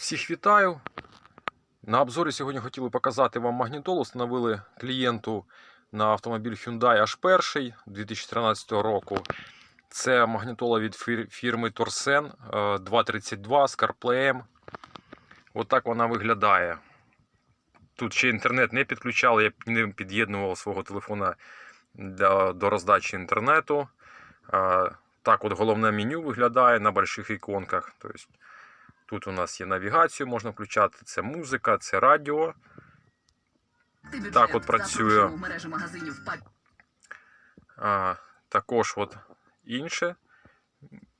Всіх вітаю. На обзорі сьогодні хотіли показати вам магнітолу. Встановили клієнту на автомобіль Hyundai H1 2013 року. Це магнітола від фірми Torsen е, 232 з CarPlay. Отак вона виглядає. Тут ще інтернет не підключали, я не під'єднував свого телефона до роздачі інтернету. Е, Так, от головне меню виглядає на больших іконках. Тобто, Тут у нас є навігацію, можна включати. Це музика, це радіо. Так от працює. А, також от інше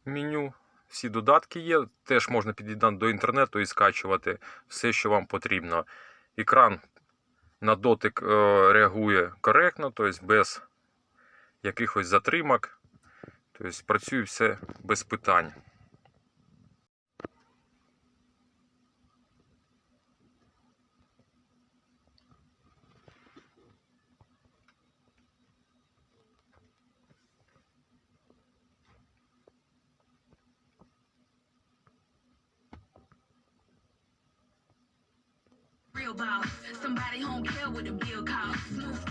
меню. Всі додатки є. Теж можна під'єднати до інтернету і скачувати все, що вам потрібно. Екран на дотик е, реагує коректно, тобто без якихось затримок. Тобто працює все без питань. about. Somebody home care what the bill cost. Smooth.